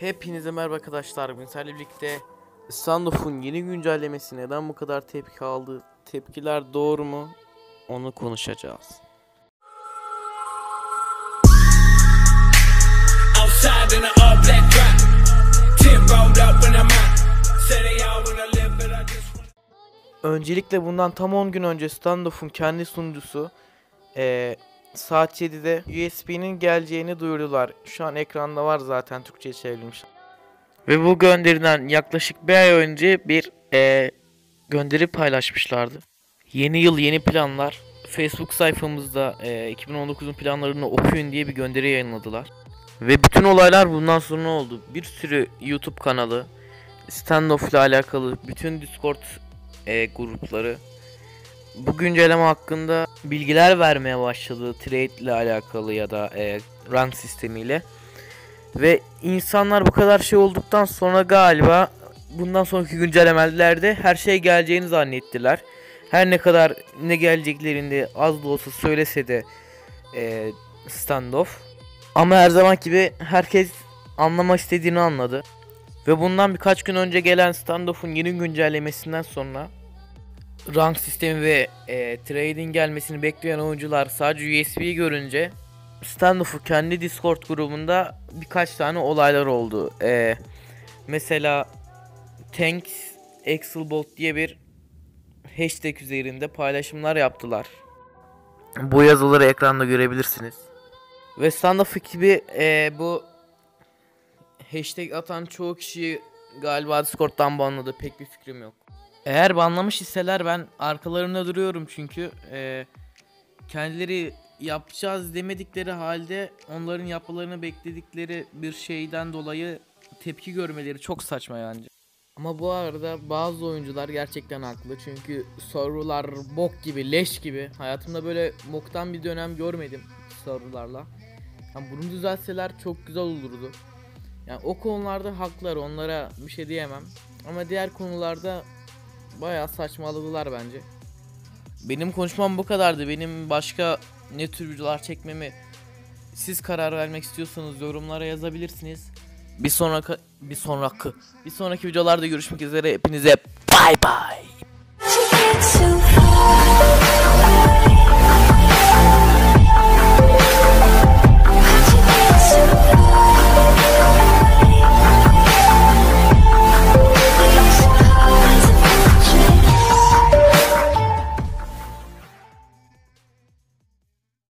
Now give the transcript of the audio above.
Hepinize merhaba arkadaşlar. Bugün sizlerle birlikte Standoff'un yeni güncellemesi neden bu kadar tepki aldı? Tepkiler doğru mu? Onu konuşacağız. Öncelikle bundan tam 10 gün önce Standoff'un kendi sunucusu eee, saat 7'de USB'nin geleceğini duyurdular. Şu an ekranda var zaten Türkçe'ye çevrilmiş. Ve bu gönderiden yaklaşık bir ay önce bir eee, gönderi paylaşmışlardı. Yeni yıl yeni planlar. Facebook sayfamızda eee, 2019'un planlarını okuyun diye bir gönderi yayınladılar. Ve bütün olaylar bundan sonra oldu. Bir sürü YouTube kanalı, standoff ile alakalı bütün Discord e, grupları bu güncelleme hakkında bilgiler vermeye başladı trade ile alakalı ya da e, rank sistemiyle ve insanlar bu kadar şey olduktan sonra galiba bundan sonraki güncellemelerde her şey geleceğini zannettiler. Her ne kadar ne geleceklerini az da olsa söylese de e, standoff ama her zaman gibi herkes anlamak istediğini anladı. Ve bundan birkaç gün önce gelen standoff'un yeni güncellemesinden sonra rank sistemi ve e, trading gelmesini bekleyen oyuncular sadece USB'yi görünce standoff'u kendi Discord grubunda birkaç tane olaylar oldu. E, mesela Tanks Excelbot diye bir hashtag üzerinde paylaşımlar yaptılar. Bu yazıları ekranda görebilirsiniz. Ve standoff ekibi e, bu hashtag atan çoğu kişi galiba Discord'dan banladı. Pek bir fikrim yok. Eğer banlamış hisseler ben arkalarında duruyorum çünkü e, kendileri yapacağız demedikleri halde onların yapmalarını bekledikleri bir şeyden dolayı tepki görmeleri çok saçma yani. Ama bu arada bazı oyuncular gerçekten haklı çünkü sorular bok gibi leş gibi hayatımda böyle boktan bir dönem görmedim sorularla. Yani bunu düzeltseler çok güzel olurdu. Yani o konularda haklar onlara bir şey diyemem. Ama diğer konularda bayağı saçmaladılar bence. Benim konuşmam bu kadardı. Benim başka ne tür videolar çekmemi siz karar vermek istiyorsanız yorumlara yazabilirsiniz. Bir sonraki bir sonraki bir sonraki videolarda görüşmek üzere. Hepinize bay bay.